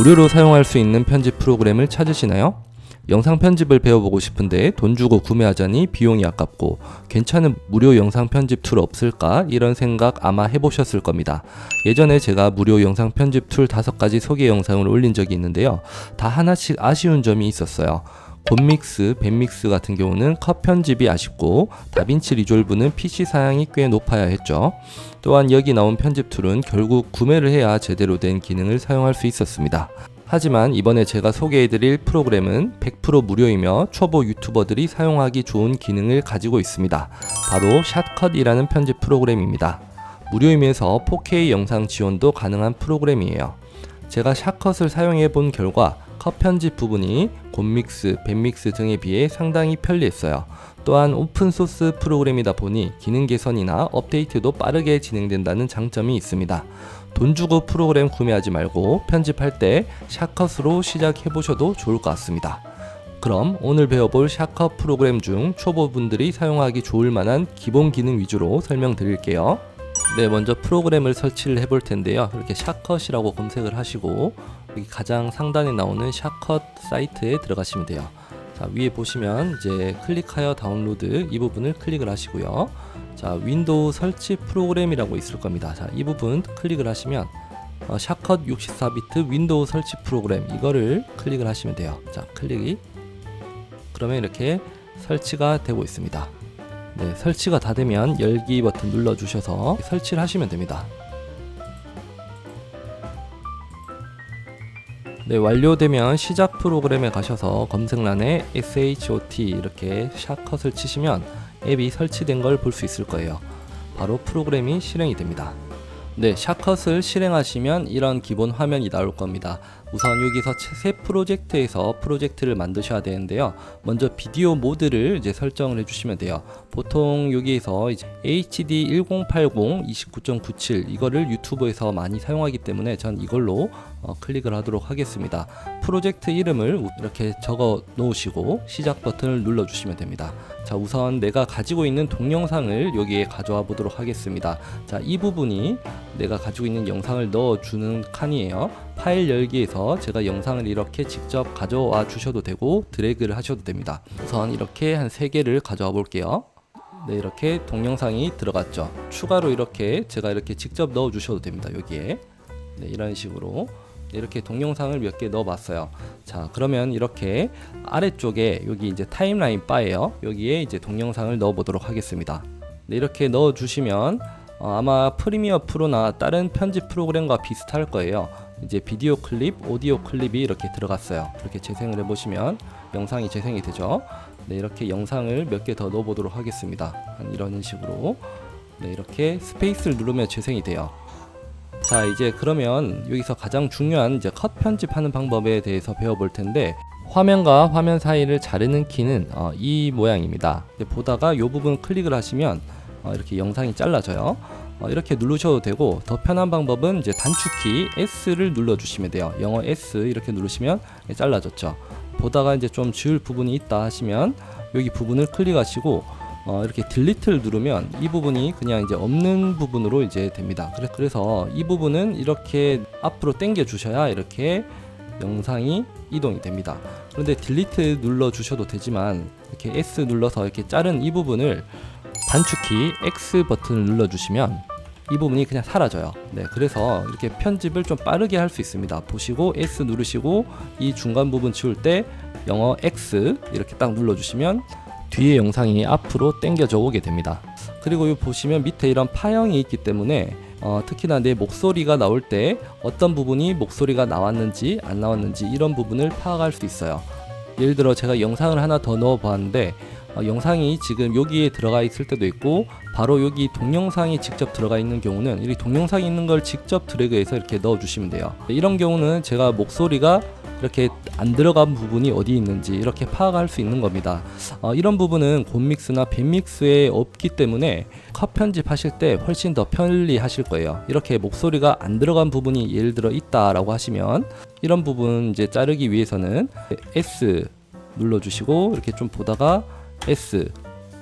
무료로 사용할 수 있는 편집 프로그램을 찾으시나요? 영상 편집을 배워보고 싶은데 돈 주고 구매하자니 비용이 아깝고 괜찮은 무료 영상 편집 툴 없을까? 이런 생각 아마 해보셨을 겁니다. 예전에 제가 무료 영상 편집 툴 다섯 가지 소개 영상을 올린 적이 있는데요. 다 하나씩 아쉬운 점이 있었어요. 곤믹스, 밴믹스 같은 경우는 컷 편집이 아쉽고 다빈치 리졸브는 PC 사양이 꽤 높아야 했죠. 또한 여기 나온 편집 툴은 결국 구매를 해야 제대로 된 기능을 사용할 수 있었습니다. 하지만 이번에 제가 소개해드릴 프로그램은 100% 무료이며 초보 유튜버들이 사용하기 좋은 기능을 가지고 있습니다. 바로 샷컷이라는 편집 프로그램입니다. 무료이면서 4K 영상 지원도 가능한 프로그램이에요. 제가 샷컷을 사용해 본 결과 컷 편집 부분이 곤믹스, 밴믹스 등에 비해 상당히 편리했어요. 또한 오픈소스 프로그램이다 보니 기능 개선이나 업데이트도 빠르게 진행된다는 장점이 있습니다. 돈 주고 프로그램 구매하지 말고 편집할 때 샷컷으로 시작해 보셔도 좋을 것 같습니다. 그럼 오늘 배워볼 샷컷 프로그램 중 초보분들이 사용하기 좋을 만한 기본 기능 위주로 설명드릴게요. 네, 먼저 프로그램을 설치를 해볼 텐데요. 이렇게 샷컷이라고 검색을 하시고 여기 가장 상단에 나오는 샷컷 사이트에 들어가시면 돼요. 자, 위에 보시면 이제 클릭하여 다운로드 이 부분을 클릭을 하시고요. 자, 윈도우 설치 프로그램이라고 있을 겁니다. 자, 이 부분 클릭을 하시면 어, 샷컷 64비트 윈도우 설치 프로그램 이거를 클릭을 하시면 돼요. 자, 클릭이 그러면 이렇게 설치가 되고 있습니다. 네, 설치가 다 되면 열기 버튼 눌러 주셔서 설치를 하시면 됩니다. 네, 완료되면 시작 프로그램에 가셔서 검색란에 SHOT 이렇게 샷컷을 치시면 앱이 설치된 걸 볼 수 있을 거예요. 바로 프로그램이 실행이 됩니다. 네, 샷컷을 실행하시면 이런 기본 화면이 나올 겁니다. 우선 여기서 새 프로젝트에서 프로젝트를 만드셔야 되는데요. 먼저 비디오 모드를 이제 설정을 해주시면 돼요. 보통 여기에서 이제 HD 1080 29.97 이거를 유튜브에서 많이 사용하기 때문에 전 이걸로 어, 클릭을 하도록 하겠습니다. 프로젝트 이름을 이렇게 적어 놓으시고 시작 버튼을 눌러 주시면 됩니다. 자, 우선 내가 가지고 있는 동영상을 여기에 가져와 보도록 하겠습니다. 자, 이 부분이 내가 가지고 있는 영상을 넣어 주는 칸이에요. 파일 열기에서 제가 영상을 이렇게 직접 가져와 주셔도 되고 드래그를 하셔도 됩니다. 우선 이렇게 한 3개를 가져와 볼게요. 네, 이렇게 동영상이 들어갔죠. 추가로 이렇게 제가 이렇게 직접 넣어 주셔도 됩니다. 여기에. 네, 이런 식으로 이렇게 동영상을 몇 개 넣어 봤어요. 자, 그러면 이렇게 아래쪽에 여기 이제 타임라인 바예요. 여기에 이제 동영상을 넣어 보도록 하겠습니다. 네, 이렇게 넣어 주시면 어, 아마 프리미어 프로나 다른 편집 프로그램과 비슷할 거예요. 이제 비디오 클립, 오디오 클립이 이렇게 들어갔어요. 이렇게 재생을 해보시면 영상이 재생이 되죠. 네, 이렇게 영상을 몇 개 더 넣어보도록 하겠습니다. 한 이런 식으로. 네, 이렇게 스페이스를 누르면 재생이 돼요. 자 이제 그러면 여기서 가장 중요한 이제 컷 편집하는 방법에 대해서 배워볼 텐데 화면과 화면 사이를 자르는 키는 어, 이 모양입니다. 보다가 이 부분 클릭을 하시면 어, 이렇게 영상이 잘라져요. 어, 이렇게 누르셔도 되고 더 편한 방법은 이제 단축키 S를 눌러주시면 돼요. 영어 S 이렇게 누르시면 잘라졌죠. 보다가 이제 좀 지울 부분이 있다 하시면 여기 부분을 클릭하시고 어, 이렇게 딜리트를 누르면 이 부분이 그냥 이제 없는 부분으로 이제 됩니다. 그래, 그래서 이 부분은 이렇게 앞으로 당겨 주셔야 이렇게 영상이 이동이 됩니다. 그런데 딜리트 눌러 주셔도 되지만 이렇게 S 눌러서 이렇게 자른 이 부분을 단축키 X 버튼을 눌러 주시면 이 부분이 그냥 사라져요. 네, 그래서 이렇게 편집을 좀 빠르게 할 수 있습니다. 보시고 S 누르시고 이 중간 부분 지울 때 영어 X 이렇게 딱 눌러주시면 뒤에 영상이 앞으로 당겨져 오게 됩니다. 그리고 이 보시면 밑에 이런 파형이 있기 때문에 어, 특히나 내 목소리가 나올 때 어떤 부분이 목소리가 나왔는지 안 나왔는지 이런 부분을 파악할 수 있어요. 예를 들어 제가 영상을 하나 더 넣어 보았는데 어, 영상이 지금 여기에 들어가 있을 때도 있고 바로 여기 동영상이 직접 들어가 있는 경우는 이 동영상이 있는 걸 직접 드래그해서 이렇게 넣어 주시면 돼요. 이런 경우는 제가 목소리가 이렇게 안 들어간 부분이 어디 있는지 이렇게 파악할 수 있는 겁니다. 어, 이런 부분은 곤믹스나 밴믹스에 없기 때문에 컷 편집하실 때 훨씬 더 편리하실 거예요. 이렇게 목소리가 안 들어간 부분이 예를 들어 있다라고 하시면 이런 부분 이제 자르기 위해서는 S 눌러주시고 이렇게 좀 보다가 S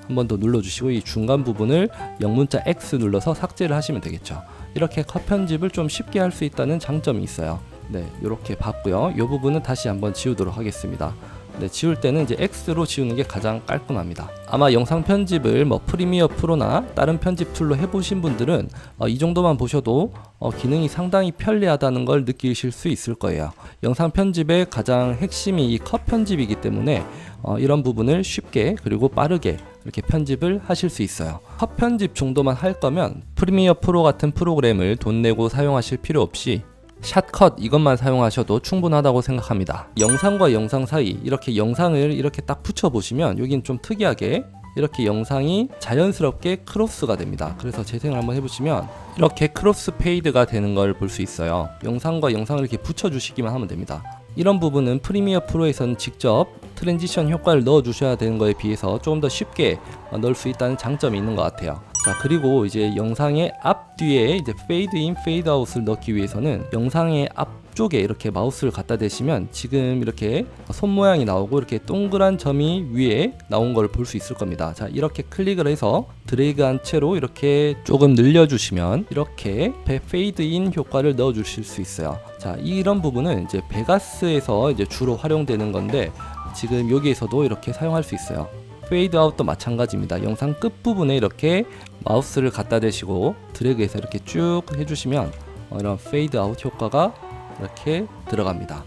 한 번 더 눌러주시고 이 중간 부분을 영문자 X 눌러서 삭제를 하시면 되겠죠. 이렇게 컷 편집을 좀 쉽게 할 수 있다는 장점이 있어요. 네, 이렇게 봤고요. 이 부분은 다시 한번 지우도록 하겠습니다. 네, 지울 때는 이제 X로 지우는 게 가장 깔끔합니다. 아마 영상 편집을 뭐 프리미어 프로나 다른 편집 툴로 해보신 분들은 어, 이 정도만 보셔도 어, 기능이 상당히 편리하다는 걸 느끼실 수 있을 거예요. 영상 편집의 가장 핵심이 이 컷 편집이기 때문에 어, 이런 부분을 쉽게 그리고 빠르게 이렇게 편집을 하실 수 있어요. 컷 편집 정도만 할 거면 프리미어 프로 같은 프로그램을 돈 내고 사용하실 필요 없이 샷컷 이것만 사용하셔도 충분하다고 생각합니다. 영상과 영상 사이 이렇게 영상을 이렇게 딱 붙여 보시면 여긴 좀 특이하게 이렇게 영상이 자연스럽게 크로스가 됩니다. 그래서 재생을 한번 해보시면 이렇게 크로스 페이드가 되는 걸 볼 수 있어요. 영상과 영상을 이렇게 붙여주시기만 하면 됩니다. 이런 부분은 프리미어 프로에서는 직접 트랜지션 효과를 넣어 주셔야 되는 거에 비해서 조금 더 쉽게 어, 넣을 수 있다는 장점이 있는 것 같아요. 자 그리고 이제 영상의 앞 뒤에 이제 페이드 인 페이드 아웃을 넣기 위해서는 영상의 앞 쪽에 이렇게 마우스를 갖다 대시면 지금 이렇게 손 모양이 나오고 이렇게 동그란 점이 위에 나온 걸 볼 수 있을 겁니다. 자 이렇게 클릭을 해서 드래그한 채로 이렇게 조금 늘려주시면 이렇게 페이드 인 효과를 넣어 주실 수 있어요. 자 이런 부분은 이제 베가스에서 이제 주로 활용되는 건데 지금 여기에서도 이렇게 사용할 수 있어요. 페이드 아웃도 마찬가지입니다. 영상 끝부분에 이렇게 마우스를 갖다 대시고 드래그해서 이렇게 쭉 해주시면 어, 이런 페이드 아웃 효과가 이렇게 들어갑니다.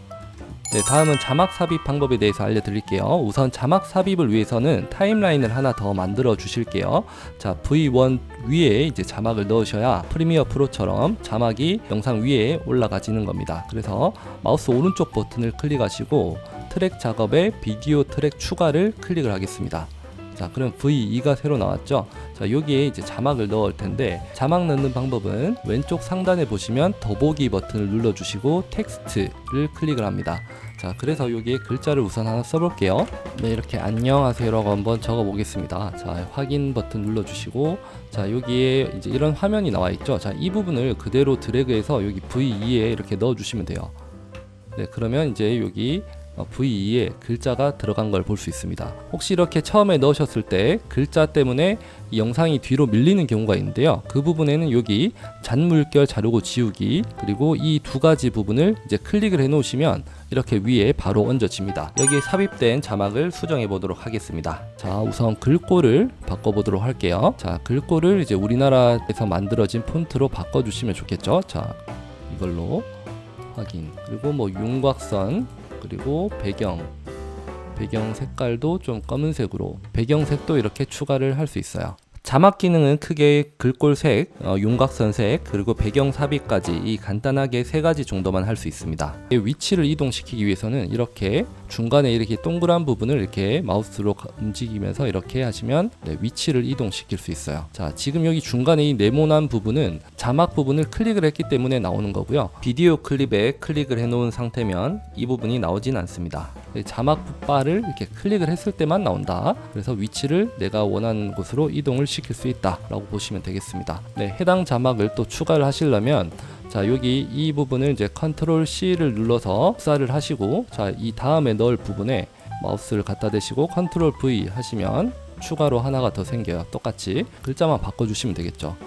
네, 다음은 자막 삽입 방법에 대해서 알려드릴게요. 우선 자막 삽입을 위해서는 타임라인을 하나 더 만들어 주실게요. 자, V1 위에 이제 자막을 넣으셔야 프리미어 프로처럼 자막이 영상 위에 올라가지는 겁니다. 그래서 마우스 오른쪽 버튼을 클릭하시고 트랙 작업에 비디오 트랙 추가를 클릭을 하겠습니다. 자, 그럼 V2가 새로 나왔죠? 자, 여기에 이제 자막을 넣을 텐데 자막 넣는 방법은 왼쪽 상단에 보시면 더보기 버튼을 눌러 주시고 텍스트를 클릭을 합니다. 자, 그래서 여기에 글자를 우선 하나 써볼게요. 네, 이렇게 안녕하세요라고 한번 적어 보겠습니다. 자, 확인 버튼 눌러 주시고 자, 여기에 이제 이런 화면이 나와 있죠? 자, 이 부분을 그대로 드래그해서 여기 V2에 이렇게 넣어 주시면 돼요. 네, 그러면 이제 여기 어, V2에 글자가 들어간 걸 볼 수 있습니다. 혹시 이렇게 처음에 넣으셨을 때 글자 때문에 이 영상이 뒤로 밀리는 경우가 있는데요. 그 부분에는 여기 잔물결 자르고 지우기 그리고 이 두 가지 부분을 이제 클릭을 해 놓으시면 이렇게 위에 바로 얹어집니다. 여기에 삽입된 자막을 수정해 보도록 하겠습니다. 자, 우선 글꼴을 바꿔 보도록 할게요. 자, 글꼴을 이제 우리나라에서 만들어진 폰트로 바꿔 주시면 좋겠죠. 자, 이걸로 확인. 그리고 뭐 윤곽선 그리고 배경 배경 색깔도 좀 검은색으로 배경색도 이렇게 추가를 할 수 있어요. 자막 기능은 크게 글꼴색, 어, 윤곽선색, 그리고 배경 삽입까지 이 간단하게 세 가지 정도만 할 수 있습니다. 위치를 이동시키기 위해서는 이렇게 중간에 이렇게 동그란 부분을 이렇게 마우스로 가- 움직이면서 이렇게 하시면 네, 위치를 이동시킬 수 있어요. 자, 지금 여기 중간에 이 네모난 부분은 자막 부분을 클릭을 했기 때문에 나오는 거고요. 비디오 클립에 클릭을 해놓은 상태면 이 부분이 나오진 않습니다. 네, 자막 바를 이렇게 클릭을 했을 때만 나온다. 그래서 위치를 내가 원하는 곳으로 이동을 시킬 수 있다라고 보시면 되겠습니다. 네, 해당 자막을 또 추가를 하시려면 자 여기 이 부분을 이제 컨트롤 C를 눌러서 흡사를 하시고 자 이 다음에 넣을 부분에 마우스를 갖다 대시고 컨트롤 V 하시면 추가로 하나가 더 생겨요. 똑같이 글자만 바꿔주시면 되겠죠.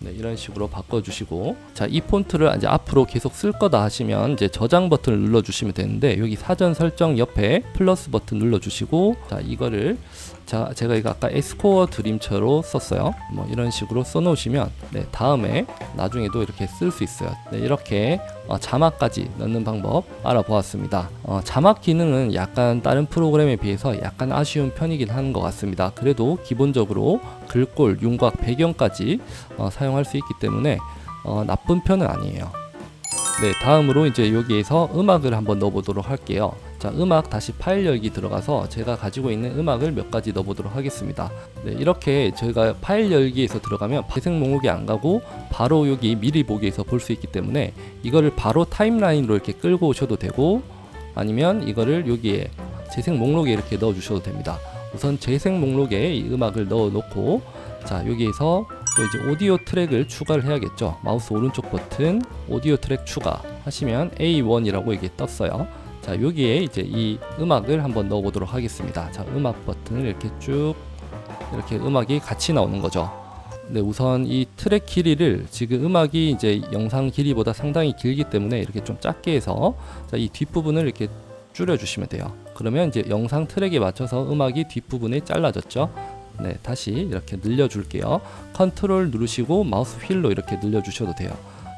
네, 이런 식으로 바꿔주시고 자 이 폰트를 이제 앞으로 계속 쓸 거다 하시면 이제 저장 버튼을 눌러주시면 되는데 여기 사전 설정 옆에 플러스 버튼 눌러주시고 자 이거를 자 제가 이거 아까 에스코어 드림처로 썼어요. 뭐 이런 식으로 써놓으시면 네 다음에 나중에도 이렇게 쓸 수 있어요. 네 이렇게 어, 자막까지 넣는 방법 알아보았습니다. 어, 자막 기능은 약간 다른 프로그램에 비해서 약간 아쉬운 편이긴 하는 것 같습니다. 그래도 기본적으로 글꼴 윤곽 배경까지 어, 사용할 수 있기 때문에 어, 나쁜 편은 아니에요. 네 다음으로 이제 여기에서 음악을 한번 넣어보도록 할게요 자 음악 다시 파일 열기 들어가서 제가 가지고 있는 음악을 몇 가지 넣어보도록 하겠습니다. 네 이렇게 저희가 파일 열기에서 들어가면 재생 목록에 안 가고 바로 여기 미리 보기에서 볼 수 있기 때문에 이거를 바로 타임라인으로 이렇게 끌고 오셔도 되고 아니면 이거를 여기에 재생 목록에 이렇게 넣어 주셔도 됩니다. 우선 재생 목록에 이 음악을 넣어 놓고 자 여기에서 또 이제 오디오 트랙을 추가를 해야겠죠. 마우스 오른쪽 버튼 오디오 트랙 추가 하시면 A1이라고 이게 떴어요 자 여기에 이제 이 음악을 한번 넣어 보도록 하겠습니다 자 음악 버튼을 이렇게 쭉 이렇게 음악이 같이 나오는 거죠 네, 우선 이 트랙 길이를 지금 음악이 이제 영상 길이보다 상당히 길기 때문에 이렇게 좀 작게 해서 자, 이 뒷부분을 이렇게 줄여 주시면 돼요. 그러면 이제 영상 트랙에 맞춰서 음악이 뒷부분에 잘라졌죠. 네, 다시 이렇게 늘려 줄게요. 컨트롤 누르시고 마우스 휠로 이렇게 늘려 주셔도 돼요.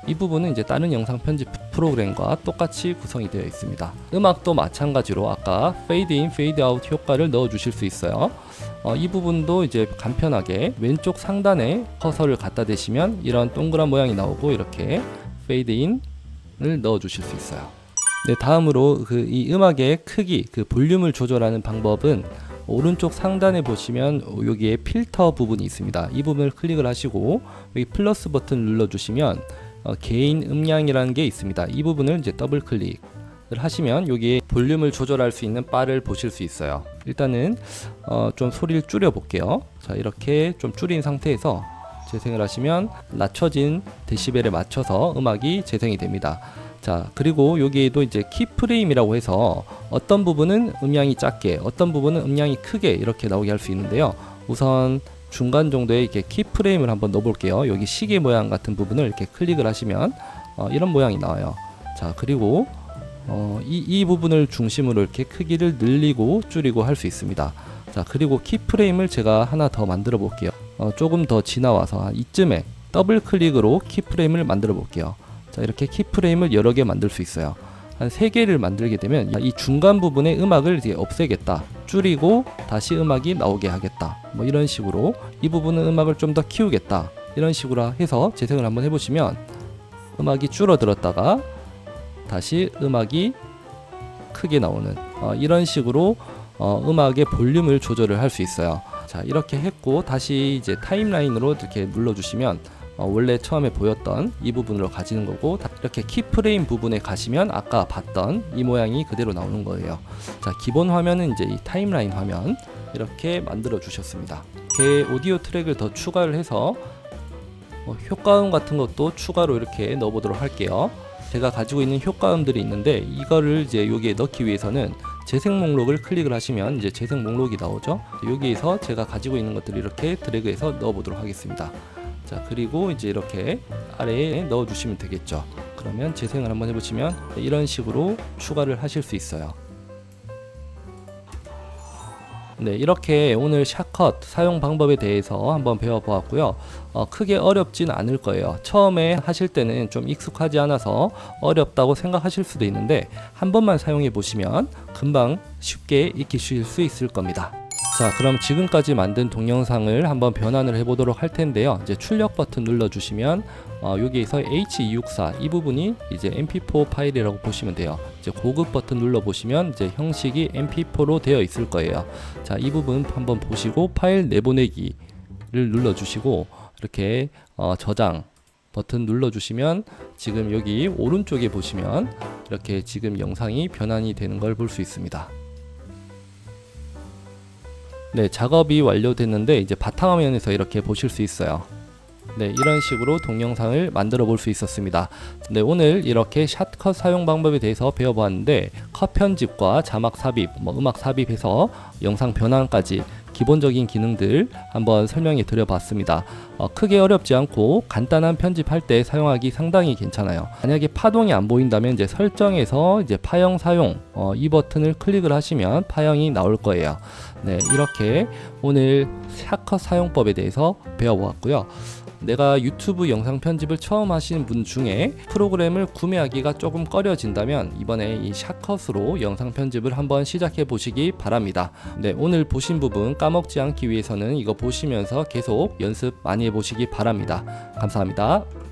이 부분은 이제 다른 영상 편집 프로그램과 똑같이 구성이 되어 있습니다. 음악도 마찬가지로 아까 페이드 인, 페이드 아웃 효과를 넣어 주실 수 있어요. 어, 이 부분도 이제 간편하게 왼쪽 상단에 커서를 갖다 대시면 이런 동그란 모양이 나오고 이렇게 페이드 인을 넣어 주실 수 있어요. 네, 다음으로 그 이 음악의 크기, 그 볼륨을 조절하는 방법은 오른쪽 상단에 보시면 여기에 필터 부분이 있습니다. 이 부분을 클릭을 하시고 여기 플러스 버튼 눌러 주시면 어, 개인 음량이라는 게 있습니다. 이 부분을 이제 더블 클릭을 하시면 여기에 볼륨을 조절할 수 있는 바를 보실 수 있어요. 일단은 어, 좀 소리를 줄여 볼게요. 자, 이렇게 좀 줄인 상태에서 재생을 하시면 낮춰진 데시벨에 맞춰서 음악이 재생이 됩니다. 자, 그리고 여기에도 이제 키프레임이라고 해서 어떤 부분은 음량이 작게, 어떤 부분은 음량이 크게 이렇게 나오게 할 수 있는데요. 우선 중간 정도의 이렇게 키프레임을 한번 넣어볼게요. 여기 시계 모양 같은 부분을 이렇게 클릭을 하시면 어, 이런 모양이 나와요. 자, 그리고 어, 이, 이 부분을 중심으로 이렇게 크기를 늘리고 줄이고 할 수 있습니다. 자, 그리고 키프레임을 제가 하나 더 만들어 볼게요. 어, 조금 더 지나와서 한 이쯤에 더블 클릭으로 키프레임을 만들어 볼게요. 자, 이렇게 키프레임을 여러 개 만들 수 있어요. 한세 개를 만들게 되면 이 중간 부분의 음악을 이제 없애겠다. 줄이고 다시 음악이 나오게 하겠다. 뭐 이런 식으로 이 부분은 음악을 좀 더 키우겠다. 이런 식으로 해서 재생을 한번 해보시면 음악이 줄어들었다가 다시 음악이 크게 나오는 어, 이런 식으로 어, 음악의 볼륨을 조절을 할 수 있어요. 자 이렇게 했고 다시 이제 타임라인으로 이렇게 눌러주시면 어, 원래 처음에 보였던 이 부분으로 가지는 거고 다- 이렇게 키프레임 부분에 가시면 아까 봤던 이 모양이 그대로 나오는 거예요. 자 기본 화면은 이제 이 타임라인 화면 이렇게 만들어 주셨습니다. 이렇게 오디오 트랙을 더 추가를 해서 뭐 효과음 같은 것도 추가로 이렇게 넣어 보도록 할게요. 제가 가지고 있는 효과음들이 있는데 이거를 이제 여기에 넣기 위해서는 재생 목록을 클릭을 하시면 이제 재생 목록이 나오죠. 여기에서 제가 가지고 있는 것들을 이렇게 드래그해서 넣어 보도록 하겠습니다. 자 그리고 이제 이렇게 아래에 넣어주시면 되겠죠. 그러면 재생을 한번 해보시면 이런 식으로 추가를 하실 수 있어요. 네, 이렇게 오늘 샷컷 사용 방법에 대해서 한번 배워보았고요. 어, 크게 어렵진 않을 거예요. 처음에 하실 때는 좀 익숙하지 않아서 어렵다고 생각하실 수도 있는데 한 번만 사용해 보시면 금방 쉽게 익히실 수 있을 겁니다. 자, 그럼 지금까지 만든 동영상을 한번 변환을 해보도록 할 텐데요. 이제 출력 버튼 눌러주시면 어, 여기에서 H264 이 부분이 이제 MP4 파일이라고 보시면 돼요. 이제 고급 버튼 눌러 보시면 이제 형식이 MP4로 되어 있을 거예요. 자, 이 부분 한번 보시고 파일 내보내기를 눌러 주시고 이렇게 어, 저장 버튼 눌러 주시면 지금 여기 오른쪽에 보시면 이렇게 지금 영상이 변환이 되는 걸 볼 수 있습니다. 네, 작업이 완료됐는데 이제 바탕화면에서 이렇게 보실 수 있어요. 네, 이런 식으로 동영상을 만들어 볼 수 있었습니다. 네, 오늘 이렇게 샷컷 사용 방법에 대해서 배워보았는데 컷 편집과 자막 삽입, 뭐 음악 삽입해서 영상 변환까지 기본적인 기능들 한번 설명해 드려봤습니다. 어, 크게 어렵지 않고 간단한 편집할 때 사용하기 상당히 괜찮아요. 만약에 파동이 안 보인다면 이제 설정에서 이제 파형 사용 어, 이 버튼을 클릭을 하시면 파형이 나올 거예요. 네, 이렇게 오늘 샷컷 사용법에 대해서 배워보았고요. 내가 유튜브 영상 편집을 처음 하시는 분 중에 프로그램을 구매하기가 조금 꺼려진다면 이번에 이 샷컷으로 영상 편집을 한번 시작해 보시기 바랍니다. 네, 오늘 보신 부분 까먹지 않기 위해서는 이거 보시면서 계속 연습 많이 해 보시기 바랍니다. 감사합니다.